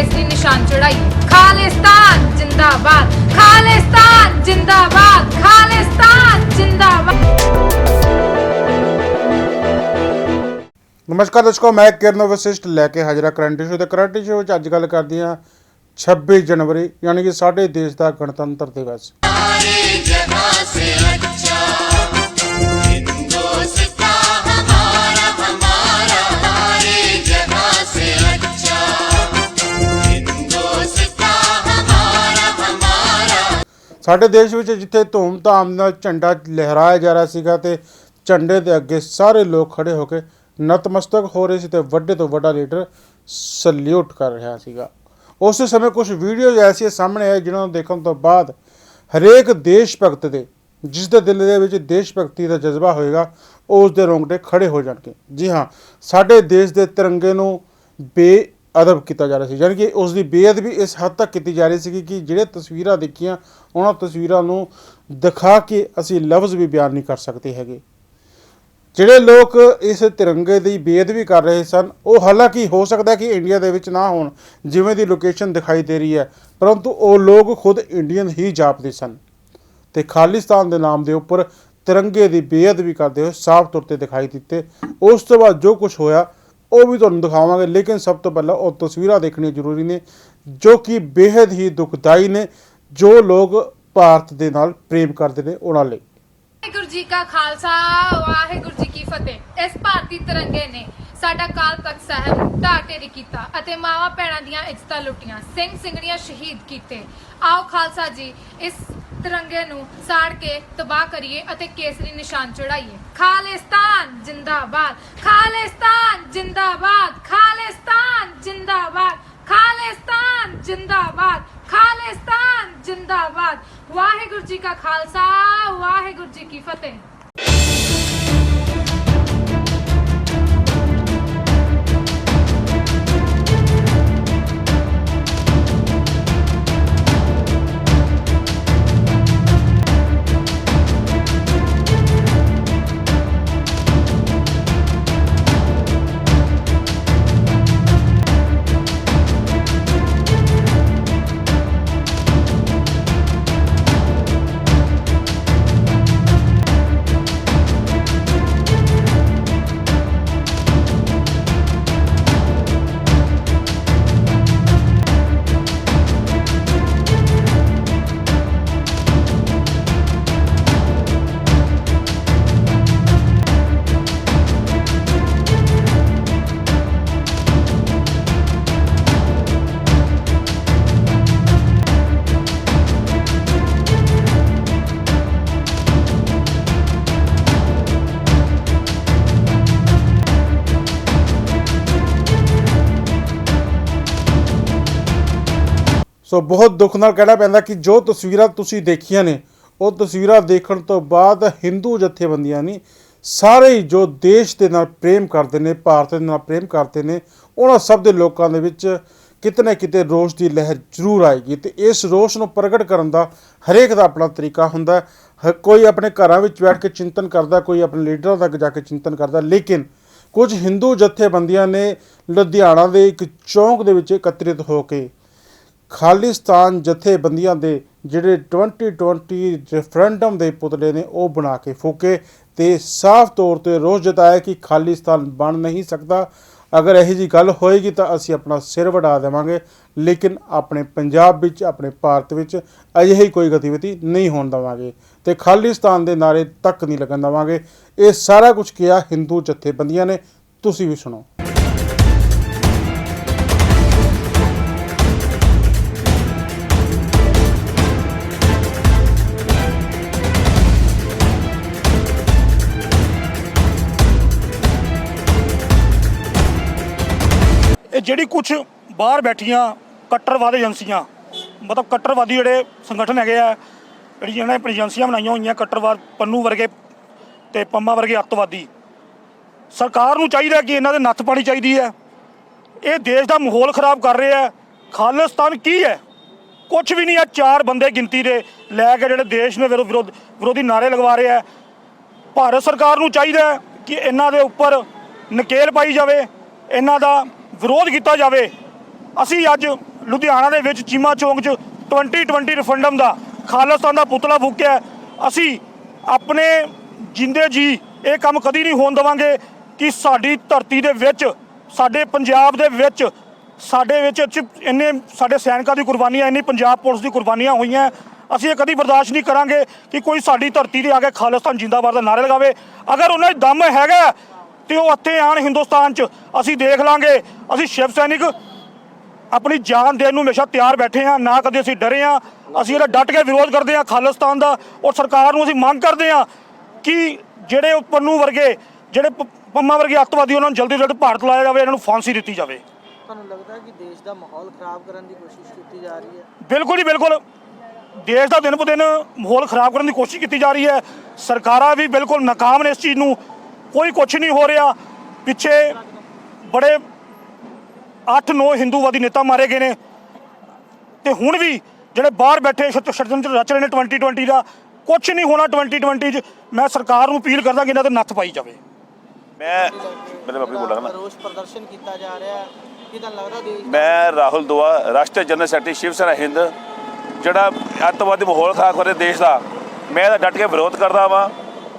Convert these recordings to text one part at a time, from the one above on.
ਇਸ ਨਿਸ਼ਾਨ ਚੜਾਈ ਖਾਲਿਸਤਾਨ, ਜਿੰਦਾਬਾਦ। ਖਾਲਿਸਤਾਨ ਜਿੰਦਾਬਾਦ। ਖਾਲਿਸਤਾਨ, ਜਿੰਦਾਬਾਦ। ਨਮਸਕਾਰ ਦਰਸ਼ਕੋ, ਮੈਂ ਕਿਰਨ ਵਸਿਸ਼ਟ ਲੈ ਕੇ ਹਾਜ਼ਰ ਕਰੰਟ ਇਸ਼ੂ ਤੇ ਕਰੰਟ ਇਸ਼ੂ ਵਿੱਚ ਅੱਜ ਗੱਲ ਕਰਦੇ ਹਾਂ 26 ਜਨਵਰੀ, ਯਾਨੀ ਕਿ ਸਾਡੇ ਦੇਸ਼ ਦਾ ਗਣਤੰਤਰ ਦਿਵਸ। ਸਾਡੇ ਦੇਸ਼ ਵਿੱਚ ਜਿੱਥੇ ਧੂਮ-ਧਾਮ ਨਾਲ ਝੰਡਾ ਲਹਿਰਾਇਆ ਜਾ ਰਿਹਾ ਸੀਗਾ ਤੇ ਝੰਡੇ ਦੇ ਅੱਗੇ ਸਾਰੇ ਲੋਕ ਖੜੇ ਹੋ ਕੇ ਨਤਮਸਤਕ ਹੋ ਰਹੇ ਸੀ ਤੇ ਵੱਡੇ ਤੋਂ ਵੱਡਾ ਲੀਡਰ ਸਲੂਟ ਕਰ ਰਿਹਾ ਸੀਗਾ। ਉਸ ਸਮੇਂ ਕੁਝ ਵੀਡੀਓਜ਼ ਐਸੀਆਂ ਸਾਹਮਣੇ ਆਏ ਜਿਨ੍ਹਾਂ ਨੂੰ ਦੇਖਣ ਤੋਂ ਬਾਅਦ ਹਰੇਕ ਦੇਸ਼ ਭਗਤ ਦੇ, ਜਿਸ ਦੇ ਦਿਲ ਦੇ ਵਿੱਚ ਦੇਸ਼ ਭਗਤੀ ਦਾ ਜਜ਼ਬਾ ਹੋਏਗਾ, ਉਸ ਦੇ ਰੋਂਗਟੇ ਖੜੇ ਹੋ ਜਾਣਗੇ। ਜੀ ਹਾਂ, ਸਾਡੇ ਦੇਸ਼ ਦੇ ਤਿਰੰਗੇ ਨੂੰ ਬੇ ਅਦਬ ਕੀਤਾ ਜਾ ਰਿਹਾ ਸੀ। ਯਾਨੀ ਕਿ ਉਸ ਦੀ ਬੇਅਦਬੀ ਇਸ ਹੱਦ ਤੱਕ ਕੀਤੀ ਜਾ ਰਹੀ ਸੀ ਕਿ ਜਿਹੜੇ ਤਸਵੀਰਾਂ ਦੇਖੀਆਂ, ਉਹਨਾਂ ਤਸਵੀਰਾਂ ਨੂੰ ਦਿਖਾ ਕੇ ਅਸੀਂ ਲਫ਼ਜ਼ ਵੀ ਬਿਆਨ ਨਹੀਂ ਕਰ ਸਕਦੇ ਹੈਗੇ। ਜਿਹੜੇ ਲੋਕ ਇਸ ਤਿਰੰਗੇ ਦੀ ਬੇਅਦਬੀ ਕਰ ਰਹੇ ਸਨ, ਉਹ ਹਾਲਾਂਕਿ ਹੋ ਸਕਦਾ ਕਿ ਇੰਡੀਆ ਦੇ ਵਿੱਚ ਨਾ ਹੋਣ, ਜਿਵੇਂ ਦੀ ਲੋਕੇਸ਼ਨ ਦਿਖਾਈ ਦੇ ਰਹੀ ਹੈ, ਪਰੰਤੂ ਉਹ ਲੋਕ ਖੁਦ ਇੰਡੀਅਨ ਹੀ ਜਾਪਦੇ ਸਨ ਤੇ ਖਾਲਿਸਤਾਨ ਦੇ ਨਾਮ ਦੇ ਉੱਪਰ ਤਿਰੰਗੇ ਦੀ ਬੇਅਦਬੀ ਕਰਦੇ ਹੋਏ ਸਾਫ਼ ਤੌਰ ਤੇ ਦਿਖਾਈ ਦਿੱਤੇ। ਉਸ ਤੋਂ ਬਾਅਦ ਜੋ ਕੁਝ ਹੋਇਆ ਉਹ ਵੀ ਤੁਹਾਨੂੰ ਦਿਖਾਵਾਂਗੇ, ਲੇਕਿਨ ਸਭ ਤੋਂ ਪਹਿਲਾਂ ਉਹ ਤਸਵੀਰਾਂ ਦੇਖਣੀਆਂ ਜ਼ਰੂਰੀ ਨੇ, ਜੋ ਕਿ ਬੇहद ਹੀ ਦੁਖਦਾਈ ਨੇ, ਜੋ ਲੋਕ ਭਾਰਤ ਦੇ ਨਾਲ ਪ੍ਰੇਮ ਕਰਦੇ ਨੇ ਉਹਨਾਂ ਲਈ। ਵਾਹਿਗੁਰੂ ਜੀ ਕਾ ਖਾਲਸਾ, ਵਾਹਿਗੁਰੂ ਜੀ ਕੀ ਫਤਿਹ। ਇਸ ਭਾਰਤੀ ਤਿਰੰਗੇ ਨੇ ਸਾਡਾ ਕਾਲ ਤਖਤ ਸਾਹਿਬ ਢਾਹ ਕੀਤਾ ਅਤੇ ਮਾਵਾਂ ਭੈਣਾਂ ਦੀਆਂ ਇੱਜ਼ਤਾਂ ਲੁੱਟੀਆਂ, ਸਿੰਘ ਸਿੰਘਣੀਆਂ ਸ਼ਹੀਦ ਕੀਤੇ। ਆਓ ਖਾਲਸਾ ਜੀ, ਇਸ ਤਿਰੰਗੇ ਨੂੰ ਸਾੜ ਕੇ ਤਬਾਹ ਕਰੀਏ ਅਤੇ ਕੇਸਰੀ ਨਿਸ਼ਾਨ ਚੜਾਈਏ ਖਾਲਿਸਤਾਨ ਜਿੰਦਾਬਾਦ ਖਾਲਿਸਤਾਨ ਜਿੰਦਾਬਾਦ ਖਾਲਿਸਤਾਨ ਜਿੰਦਾਬਾਦ ਖਾਲਿਸਤਾਨ ਜਿੰਦਾਬਾਦ ਖਾਲਿਸਤਾਨ ਜਿੰਦਾਬਾਦ। ਵਾਹਿਗੁਰੂ ਜੀ ਕਾ ਖਾਲਸਾ, ਵਾਹਿਗੁਰੂ ਜੀ ਕੀ ਫਤਿਹ। ਸੋ ਬਹੁਤ ਦੁੱਖ ਨਾਲ ਕਹਿਣਾ ਪੈਂਦਾ ਕਿ ਜੋ ਤਸਵੀਰਾਂ ਤੁਸੀਂ ਦੇਖੀਆਂ ਨੇ, ਉਹ ਤਸਵੀਰਾਂ ਦੇਖਣ ਤੋਂ ਬਾਅਦ ਹਿੰਦੂ ਜਥੇਬੰਦੀਆਂ ਨਹੀਂ ਸਾਰੇ ਹੀ ਜੋ ਦੇਸ਼ ਦੇ ਨਾਲ ਪ੍ਰੇਮ ਕਰਦੇ ਨੇ, ਭਾਰਤ ਦੇ ਨਾਲ ਪ੍ਰੇਮ ਕਰਦੇ ਨੇ, ਉਹਨਾਂ ਸਭ ਦੇ ਲੋਕਾਂ ਦੇ ਵਿੱਚ ਕਿਤੇ ਨਾ ਕਿਤੇ ਰੋਸ਼ ਦੀ ਲਹਿਰ ਜ਼ਰੂਰ ਆਏਗੀ ਤੇ ਇਸ ਰੋਸ਼ ਨੂੰ ਪ੍ਰਗਟ ਕਰਨ ਦਾ ਹਰੇਕ ਦਾ ਆਪਣਾ ਤਰੀਕਾ ਹੁੰਦਾ ਹ- ਕੋਈ ਆਪਣੇ ਘਰਾਂ ਵਿੱਚ ਬੈਠ ਕੇ ਚਿੰਤਨ ਕਰਦਾ, ਕੋਈ ਆਪਣੇ ਲੀਡਰਾਂ ਤੱਕ ਜਾ ਕੇ ਚਿੰਤਨ ਕਰਦਾ, ਲੇਕਿਨ ਕੁਝ ਹਿੰਦੂ ਜਥੇਬੰਦੀਆਂ ਨੇ ਲੁਧਿਆਣਾ ਦੇ ਇੱਕ ਚੌਂਕ ਦੇ ਵਿੱਚ ਇਕੱਤਰਿਤ ਹੋ ਕੇ ਖਾਲਿਸਤਾਨ ਜਥੇਬੰਦੀਆਂ ਦੇ ਜਿਹੜੇ 2020 ਰੈਫਰੈਂਡਮ ਦੇ ਪੁਤਲੇ ਨੇ, ਉਹ ਬਣਾ ਕੇ ਫੂਕੇ ਤੇ ਸਾਫ਼ ਤੌਰ ਤੇ ਰੋਸ ਜਤਾਇਆ ਕਿ ਖਾਲਿਸਤਾਨ ਬਣ ਨਹੀਂ ਸਕਦਾ। ਅਗਰ ਇਹੋ ਜੀ ਗੱਲ ਹੋਏਗੀ ਤਾਂ ਅਸੀਂ ਆਪਣਾ ਸਿਰ ਵਡਾ ਦੇਵਾਂਗੇ, ਲੇਕਿਨ ਆਪਣੇ ਪੰਜਾਬ ਵਿੱਚ, ਆਪਣੇ ਭਾਰਤ ਵਿੱਚ ਅਜਿਹੀ ਕੋਈ ਗਤੀਵਿਧੀ ਨਹੀਂ ਹੋਣ ਦੇਵਾਂਗੇ ਤੇ ਖਾਲਿਸਤਾਨ ਦੇ ਨਾਰੇ ਤੱਕ ਨਹੀਂ ਲੱਗਣ ਦੇਵਾਂਗੇ। ਇਹ ਸਾਰਾ ਕੁਝ ਕਿਹਾ ਹਿੰਦੂ ਜਥੇਬੰਦੀਆਂ ਨੇ। ਤੁਸੀਂ ਵੀ ਸੁਣੋ। ਜਿਹੜੀ ਕੁਝ ਬਾਹਰ ਬੈਠੀਆਂ ਕੱਟਰਵਾਦ ਏਜੰਸੀਆਂ, ਮਤਲਬ ਕੱਟਰਵਾਦੀ ਜਿਹੜੇ ਸੰਗਠਨ ਹੈਗੇ ਆ, ਜਿਹੜੀ ਇਹਨਾਂ ਨੇ ਏਜੰਸੀਆਂ ਬਣਾਈਆਂ ਹੋਈਆਂ, ਕੱਟਰਵਾਦ ਪੰਨੂ ਵਰਗੇ ਤੇ ਪੰਮਾ ਵਰਗੇ ਅੱਤਵਾਦੀ, ਸਰਕਾਰ ਨੂੰ ਚਾਹੀਦਾ ਕਿ ਇਹਨਾਂ ਦੇ ਨੱਥ ਪਾਣੀ ਚਾਹੀਦੀ ਹੈ। ਇਹ ਦੇਸ਼ ਦਾ ਮਾਹੌਲ ਖਰਾਬ ਕਰ ਰਿਹਾ ਆ ਖਾਲਿਸਤਾਨ ਕੀ ਹੈ? ਕੁਝ ਵੀ ਨਹੀਂ ਆ ਚਾਰ ਬੰਦੇ ਗਿਣਤੀ ਦੇ ਲੈ ਕੇ ਜਿਹੜੇ ਦੇਸ਼ ਨੇ ਵਿਰੋਧ, ਵਿਰੋਧੀ ਨਾਰੇ ਲਗਵਾ ਰਹੇ ਆ ਭਾਰਤ ਸਰਕਾਰ ਨੂੰ ਚਾਹੀਦਾ ਕਿ ਇਹਨਾਂ ਦੇ ਉੱਪਰ ਨਕੇਲ ਪਾਈ ਜਾਵੇ। ਇਹਨਾਂ ਦਾ ਵਿਰੋਧ ਕੀਤਾ ਜਾਵੇ। ਅਸੀਂ ਅੱਜ ਲੁਧਿਆਣਾ ਦੇ ਵਿੱਚ ਚੀਮਾ ਚੌਂਕ 'ਚ 2020 ਰੈਫਰੈਂਡਮ ਦਾ ਖਾਲਿਸਤਾਨ ਦਾ ਪੁਤਲਾ ਫੂਕਿਆ ਅਸੀਂ ਆਪਣੇ ਜਿੰਦੇ ਜੀ ਇਹ ਕੰਮ ਕਦੀ ਨਹੀਂ ਹੋਣ ਦੇਵਾਂਗੇ ਕਿ ਸਾਡੀ ਧਰਤੀ ਦੇ ਵਿੱਚ, ਸਾਡੇ ਪੰਜਾਬ ਦੇ ਵਿੱਚ, ਸਾਡੇ ਵਿੱਚ ਇੰਨੇ, ਸਾਡੇ ਸੈਨਿਕਾਂ ਦੀ ਕੁਰਬਾਨੀਆਂ, ਇੰਨੀ ਪੰਜਾਬ ਪੁਲਿਸ ਦੀ ਕੁਰਬਾਨੀਆਂ ਹੋਈਆਂ ਅਸੀਂ ਇਹ ਕਦੀ ਬਰਦਾਸ਼ਤ ਨਹੀਂ ਕਰਾਂਗੇ ਕਿ ਕੋਈ ਸਾਡੀ ਧਰਤੀ ਤੇ ਆ ਕੇ ਖਾਲਿਸਤਾਨ ਜਿੰਦਾਬਾਦ ਦਾ ਨਾਰੇ ਲਗਾਵੇ। ਅਗਰ ਉਹਨਾਂ 'ਚ ਦਮ ਹੈਗਾ ਤੇ ਉਹ ਇੱਥੇ ਆਣ ਹਿੰਦੁਸਤਾਨ 'ਚ। ਅਸੀਂ ਦੇਖ ਲਾਂਗੇ। ਅਸੀਂ ਸ਼ਿਵ ਸੈਨਿਕ ਆਪਣੀ ਜਾਨ ਦੇਣ ਨੂੰ ਹਮੇਸ਼ਾ ਤਿਆਰ ਬੈਠੇ ਹਾਂ। ਨਾ ਕਦੇ ਅਸੀਂ ਡਰੇ ਹਾਂ। ਅਸੀਂ ਇਹਦਾ ਡਟ ਕੇ ਵਿਰੋਧ ਕਰਦੇ ਹਾਂ ਖਾਲਿਸਤਾਨ ਦਾ ਔਰ ਸਰਕਾਰ ਨੂੰ ਅਸੀਂ ਮੰਗ ਕਰਦੇ ਹਾਂ ਕਿ ਜਿਹੜੇ ਪੰਨੂ ਵਰਗੇ ਜਿਹੜੇ ਪੰਮਾ ਵਰਗੇ ਅੱਤਵਾਦੀ ਉਹਨਾਂ ਨੂੰ ਜਲਦੀ ਤੋਂ ਜਲਦ ਭਾਰਤ ਲਾਇਆ ਜਾਵੇ ਇਹਨਾਂ ਨੂੰ ਫਾਂਸੀ ਦਿੱਤੀ ਜਾਵੇ। ਤੁਹਾਨੂੰ ਲੱਗਦਾ ਕਿ ਦੇਸ਼ ਦਾ ਮਾਹੌਲ ਖਰਾਬ ਕਰਨ ਦੀ ਕੋਸ਼ਿਸ਼ ਕੀਤੀ ਜਾ ਰਹੀ ਹੈ? ਬਿਲਕੁਲ ਹੀ ਬਿਲਕੁਲ। ਦੇਸ਼ ਦਾ ਦਿਨ ਬ ਦਿਨ ਮਾਹੌਲ ਖਰਾਬ ਕਰਨ ਦੀ ਕੋਸ਼ਿਸ਼ ਕੀਤੀ ਜਾ ਰਹੀ ਹੈ। ਸਰਕਾਰਾਂ ਵੀ ਬਿਲਕੁਲ ਨਾਕਾਮ ਨੇ ਇਸ ਚੀਜ਼ ਨੂੰ। ਕੋਈ ਕੁਝ ਨਹੀਂ ਹੋ ਰਿਹਾ। ਪਿੱਛੇ ਬੜੇ 8-9 ਹਿੰਦੂਵਾਦੀ ਨੇਤਾ ਮਾਰੇ ਗਏ ਨੇ। ਤੇ ਹੁਣ ਵੀ ਜਿਹੜੇ ਬਾਹਰ ਬੈਠੇ ਛੱਤ ਛੱਡਣ ਰਚ ਰਹੇ ਨੇ 2020 ਦਾ ਕੁਝ ਨਹੀਂ ਹੋਣਾ 2020 ਚ। ਮੈਂ ਸਰਕਾਰ ਨੂੰ ਅਪੀਲ ਕਰਦਾ ਕਿ ਇਹਨਾਂ ਤੇ ਨੱਥ ਪਾਈ ਜਾਵੇ। ਮੈਂ ਮੇਰੇ ਬਾਪੂ ਬੋਲਾਂਗਾ ਨਾ। ਰੋਸ ਪ੍ਰਦਰਸ਼ਨ ਕੀਤਾ ਜਾ ਰਿਹਾ ਹੈ। ਕੀ ਤੁਹਾਨੂੰ ਲੱਗਦਾ ਦੇਸ਼ ਦਾ? ਮੈਂ ਰਾਹੁਲ ਦੁਆ ਰਾਸ਼ਟਰੀ ਜਨਰਲ ਸੈਕਟਰੀ ਸ਼ਿਵ ਸੈਨਾ ਹਿੰਦ ਜਿਹੜਾ ਅੱਤਵਾਦੀ ਮਾਹੌਲ ਖਰਾਬ ਕਰ ਰਿਹਾ ਦੇਸ਼ ਦਾ ਮੈਂ ਇਹਦਾ ਡਟ ਕੇ ਵਿਰੋਧ ਕਰਦਾ ਵਾਂ।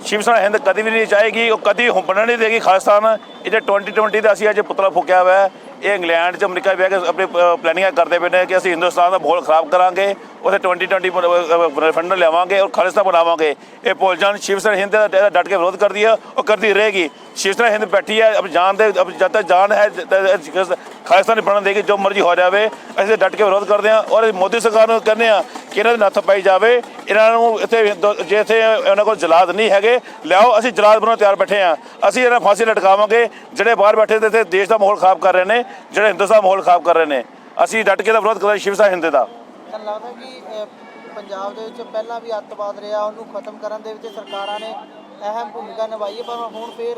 ਸ਼ਿਵ ਸੈਨਾ ਹਿੰਦ ਕਦੀ ਵੀ ਨਹੀਂ ਚਾਹੇਗੀ ਉਹ ਕਦੀ ਹੁੰਬਣ ਨਹੀਂ ਦੇਗੀ ਖਾਲਿਸਤਾਨ। ਇਹ ਜੇ 2020 ਦਾ ਅਸੀਂ ਅੱਜ ਪੁਤਲਾ ਫੂਕਿਆ ਹੋਇਆ ਇਹ ਇੰਗਲੈਂਡ 'ਚ, ਅਮਰੀਕਾ ਬਹਿ ਕੇ ਆਪਣੀ ਪਲੈਨਿੰਗਾਂ ਕਰਦੇ ਪਏ ਨੇ ਕਿ ਅਸੀਂ ਹਿੰਦੁਸਤਾਨ ਦਾ ਮਾਹੌਲ ਖਰਾਬ ਕਰਾਂਗੇ ਉਥੇ 2020 ਰੈਫਰੈਂਡਮ ਲਿਆਵਾਂਗੇ ਔਰ ਖਾਲਿਸਤਾਨ ਬਣਾਵਾਂਗੇ। ਇਹ ਭੁੱਲ ਜਾਣ ਸ਼ਿਵ ਸੈਨਾ ਹਿੰਦ ਦਾ ਇਹਦਾ ਡਟ ਕੇ ਵਿਰੋਧ ਕਰਦੀ ਹੈ, ਉਹ ਕਰਦੀ ਰਹੇਗੀ। ਸ਼ਿਵ ਸੈਨਾ ਹਿੰਦ ਬੈਠੀ ਹੈ, ਅਬ ਜਾਨ ਦੇ ਅਬ ਜਦ ਤੱਕ ਜਾਨ ਹੈ ਖਾਲਿਸਤਾਨ ਨਹੀਂ ਬਣਨ ਦੇਗੀ ਜੋ ਮਰਜ਼ੀ ਹੋ ਜਾਵੇ, ਅਸੀਂ ਡਟ ਕੇ ਵਿਰੋਧ ਕਰਦੇ ਹਾਂ ਔਰ ਮੋਦੀ ਸਰਕਾਰ ਨੂੰ ਕਹਿੰਦੇ ਹਾਂ ਕਿ ਇਹਨਾਂ ਦੇ ਨੱਥ ਪਾਈ ਜਾਵੇ, ਇਹਨਾਂ ਨੂੰ ਇੱਥੇ ਜੇ ਇੱਥੇ ਉਹਨਾਂ ਕੋਲ ਜਲਾਦ ਨਹੀਂ ਹੈਗੇ, ਲਿਆਓ, ਅਸੀਂ ਜਲਾਦ ਬਣਾਉਣ ਤਿਆਰ ਬੈਠੇ ਹਾਂ। ਅਸੀਂ ਇਹਨਾਂ ਨੂੰ ਫਾਂਸੀ ਲਟਕਾਵਾਂਗੇ, ਜਿਹੜੇ ਬਾਹਰ ਬੈਠੇ ਤੇ ਇੱਥੇ ਦੇਸ਼ ਦਾ ਮਾਹੌਲ ਖਰਾਬ ਕਰ ਰਹੇ ਨੇ, ਜਿਹੜੇ ਹਿੰਦੁਸਤਾਨ ਦਾ ਮਾਹੌਲ ਖਰਾਬ ਕਰ ਰਹੇ ਨੇ। ਅਸੀਂ ਡਟ ਕੇ ਦਾ ਵਿਰੋਧ ਕਰਦੇ ਸ਼ਿਵ ਸੈਨਾ ਹਿੰਦ ਦਾ। ਲੱਗਦਾ ਕਿ ਪੰਜਾਬ ਦੇ ਵਿੱਚ ਪਹਿਲਾਂ ਵੀ ਅੱਤਵਾਦ ਰਿਹਾ, ਉਹਨੂੰ ਖਤਮ ਕਰਨ ਦੇ ਵਿੱਚ ਸਰਕਾਰਾਂ ਨੇ ਅਹਿਮ ਭੂਮਿਕਾ ਨਿਭਾਈ ਹੈ ਪਰ ਹੁਣ ਫੇਰ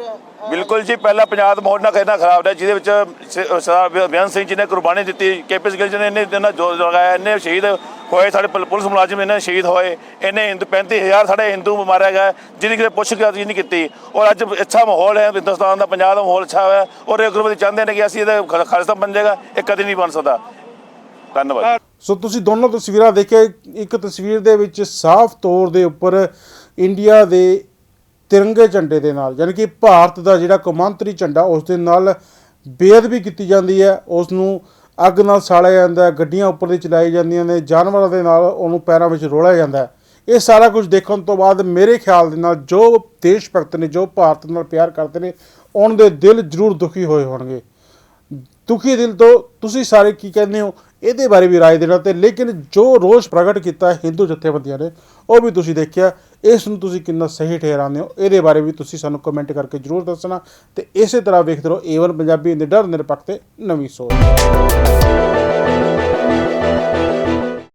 ਬਿਲਕੁਲ ਜੀ ਪਹਿਲਾਂ ਪੰਜਾਬ ਦਾ ਮਾਹੌਲ ਨਾ ਕਹਿਣਾ ਖਰਾਬ ਰਿਹਾ ਜਿਹਦੇ ਵਿੱਚ ਸਰਦਾਰ ਬਿਆਨ ਸਿੰਘ ਜੀ ਨੇ ਕੁਰਬਾਨੀ ਦਿੱਤੀ ਕੇਪੀ ਗਿੱਲ ਜੀ ਨੇ ਇੰਨੇ ਦਿਨਾਂ ਜੋਰ ਲਗਾਇਆ ਇੰਨੇ ਸ਼ਹੀਦ ਹੋਏ ਸਾਡੇ ਪੁਲ- ਪੁਲਿਸ ਮੁਲਾਜ਼ਮ ਇੰਨੇ ਸ਼ਹੀਦ ਹੋਏ ਇੰਨੇ ਹਿੰਦੂ 35000 ਸਾਡੇ ਹਿੰਦੂ ਮਾਰਿਆ ਗਿਆ ਜਿਹਦੀ ਕਿਤੇ ਪੁੱਛ ਗਿਆ ਨਹੀਂ ਕੀਤੀ। ਔਰ ਅੱਜ ਅੱਛਾ ਮਾਹੌਲ ਹੈ ਹਿੰਦੁਸਤਾਨ ਦਾ ਪੰਜਾਬ ਦਾ ਮਾਹੌਲ ਅੱਛਾ ਹੋਇਆ ਔਰ ਇਹ ਗੁਰਬਤੀ ਚਾਹੁੰਦੇ ਨੇ ਕਿ ਅਸੀਂ ਇਹਦਾ ਖ- ਖਾਲਿਸਤਾਨ ਬਣ ਜਾਏਗਾ ਇਹ ਕਦੇ ਨਹੀਂ ਬਣ ਸਕਦਾ। ਧੰਨਵਾਦ। ਸੋ ਤੁਸੀਂ ਦੋਨੋਂ ਤਸਵੀਰਾਂ ਦੇਖਿਆ ਇੱਕ ਤਸਵੀਰ ਦੇ ਵਿੱਚ ਸਾਫ਼ ਤੌਰ ਦੇ ਉੱਪਰ ਇੰਡੀਆ ਦੇ ਤਿਰੰਗੇ ਝੰਡੇ ਦੇ ਨਾਲ, ਯਾਨੀ ਕਿ ਭਾਰਤ ਦਾ ਜਿਹੜਾ ਕੌਮਾਂਤਰੀ ਝੰਡਾ, ਉਸ ਦੇ ਨਾਲ ਬੇਅਦਬੀ ਕੀਤੀ ਜਾਂਦੀ ਹੈ। ਉਸ ਨੂੰ ਅੱਗ ਨਾਲ ਸਾੜਿਆ ਜਾਂਦਾ ਹੈ, ਗੱਡੀਆਂ ਉੱਪਰ ਦੀ ਚਲਾਈ ਜਾਂਦੀਆਂ ਨੇ, ਜਾਨਵਰਾਂ ਦੇ ਨਾਲ ਉਹਨੂੰ ਪੈਰਾਂ ਵਿੱਚ ਰੋਲਿਆ ਜਾਂਦਾ ਹੈ। ਇਹ ਸਾਰਾ ਕੁਝ ਦੇਖਣ ਤੋਂ ਬਾਅਦ ਮੇਰੇ ਖਿਆਲ ਦੇ ਨਾਲ ਜੋ ਦੇਸ਼ ਭਗਤ ਨੇ, ਜੋ ਭਾਰਤ ਨਾਲ ਪਿਆਰ ਕਰਦੇ ਨੇ, ਉਹਨਾਂ ਦੇ ਦਿਲ ਜ਼ਰੂਰ ਦੁਖੀ ਹੋਏ ਹੋਣਗੇ। ਦੁਖੀ ਦਿਲ ਤੋਂ ਤੁਸੀਂ ਸਾਰੇ ਕੀ ਕਹਿੰਦੇ ਹੋ? ਇਹਦੇ ਬਾਰੇ ਵੀ ਰਾਏ ਦੇਣਾ ਤੇ ਲੇਕਿਨ ਜੋ ਰੋਸ ਪ੍ਰਗਟ ਕੀਤਾ ਹਿੰਦੂ ਜਥੇਬੰਦੀਆਂ ਨੇ, ਉਹ ਵੀ ਤੁਸੀਂ ਦੇਖਿਆ। ਇਸ ਨੂੰ ਤੁਸੀਂ ਕਿੰਨਾ ਸਹੀ ਠਹਿਰਾਉਂਦੇ ਹੋ, ਇਹਦੇ ਬਾਰੇ ਵੀ ਤੁਸੀਂ ਸਾਨੂੰ ਕਮੈਂਟ ਕਰਕੇ ਜਰੂਰ ਦੱਸਣਾ ਤੇ ਇਸੇ ਤਰ੍ਹਾਂ ਵੇਖਦੇ ਰਹੋ ਏਵਨ ਪੰਜਾਬੀ ਦੇ ਡਰ ਨਿਰਪੱਖ ਤੇ ਨਵੀਂ ਸੋਚ।